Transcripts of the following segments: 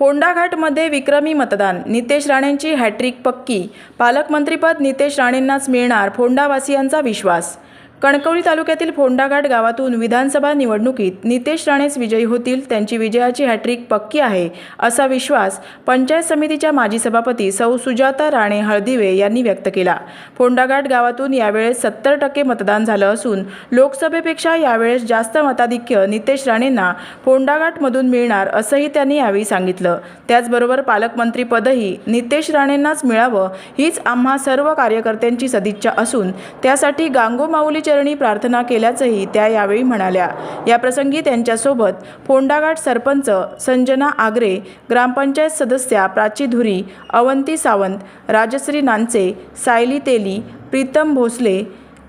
फोंडाघाटमध्ये विक्रमी मतदान. नितेश राणेंची हॅट्रिक पक्की. पालकमंत्रीपद नितेश राणेंनाच मिळणार फोंडावासियांचा विश्वास कणकवली तालुक्यातील फोंडाघाट गावातून विधानसभा निवडणुकीत नितेश राणेच विजयी होतील त्यांची विजयाची हॅट्रिक पक्की आहे असा विश्वास पंचायत समितीच्या माजी सभापती सौ सुजाता राणे हळदिवे यांनी व्यक्त केला. फोंडाघाट गावातून यावेळेस सत्तर टक्के मतदान झालं असून लोकसभेपेक्षा यावेळेस जास्त मताधिक्य नितेश राणेंना फोंडाघाटमधून मिळणार असंही त्यांनी यावेळी सांगितलं. त्याचबरोबर पालकमंत्रीपदही नितेश राणेंनाच मिळावं हीच आम्हा सर्व कार्यकर्त्यांची सदिच्छा असून त्यासाठी गांगोमाऊलीचे चरणी प्रार्थना केल्याचंही त्या यावेळी म्हणाल्या. याप्रसंगी त्यांच्यासोबत फोंडाघाट सरपंच संजना आगरे ग्रामपंचायत सदस्या प्राची धुरी अवंती सावंत राजश्री नानचे सायली तेली प्रीतम भोसले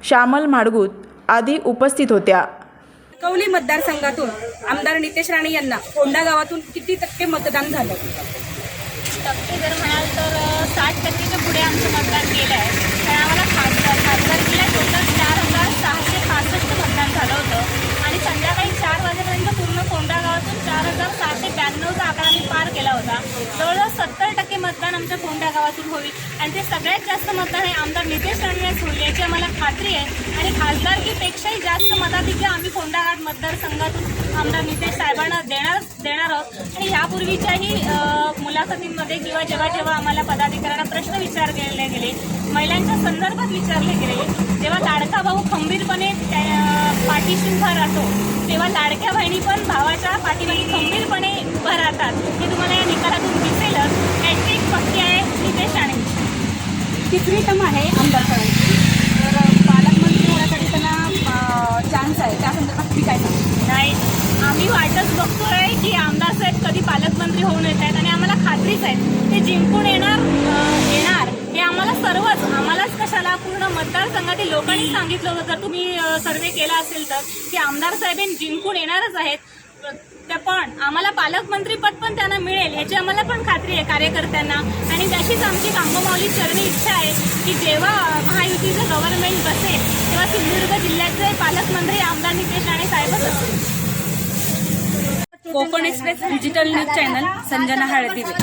श्यामल माडगूत आदी उपस्थित होत्या. कवली मतदारसंघातून आमदार नितेश राणे यांना फोंडा गावातून किती टक्के मतदान झालं? टक्के जर म्हणाल तर साठ टक्केच्या पुढे आमचं मतदान गेलं आहे कारण आम्हाला खासदार खासदारकीला टोटल चार हजार सहाशे पासष्ट मतदान झालं होतं आणि संध्याकाळी चार वाजेपर्यंत पूर्ण कोंडा गावातून चार हजार सहाशे ब्याण्णवचा आकडा मी पार केला होता जवळजवळ सत्तर टक्के मतदान आमच्या कोंडा गावातून होईल. आणि ते सगळ्यात जास्त मतदान हे आमदार नितेश राणेच होईल याची आम्हाला खात्री आहे. आणि खासदारकीपेक्षाही जास्त मताधिक्य आम्ही फोंडाघाट मतदारसंघातून आमदार नितेश साहेबांना देणार देणार आहोत. आणि यापूर्वीच्याही मुलाखतींमध्ये किंवा जेव्हा जेव्हा आम्हाला पदाधिकाऱ्यांना प्रश्न विचार गेले महिलांच्या संदर्भात विचारले गेले जेव्हा लाडका भाऊ खंबीरपणे त्या- पाठीशी उभा राहतो तेव्हा लाडक्या बहिणी पण भावाच्या पाठीमागे खंबीर उभा राहतात हे तुम्हाला या निकालातून दिसेलच हॅट्रिक पक्की आहे नितेश राणेंची तिसरी टम आहे आमदार तर पालकमंत्री होण्यासाठी त्यांना चान्स आहे. त्या संदर्भात ठीक आहे नाही. आम्ही वाटच बघतोय की आमदार साहेब कधी पालकमंत्री होऊन येत आहेत आणि आम्हाला खात्रीच आहे ते जिंकून येणार येणार हे आम्हाला सर्वच आम्हालाच कशाला पूर्ण मतदारसंघातील लोकांनी सांगितलं होतं. जर तुम्ही सर्वे केला असेल तर की आमदार साहेब जिंकून येणारच आहेत. त्या पण आम्हाला पालकमंत्रीपद पण त्यांना मिळेल याची आम्हाला पण खात्री आहे कार्यकर्त्यांना. आणि त्याशीच आमची कांबमावली चरणी इच्छा आहे की जेव्हा महायुतीचं गव्हर्नमेंट बसेल तेव्हा सिंधुदुर्ग जिल्ह्याचे पालकमंत्री आमदार नितेश राणे साहेबच असतील. Konkan express digital news channel Sanjana Haldive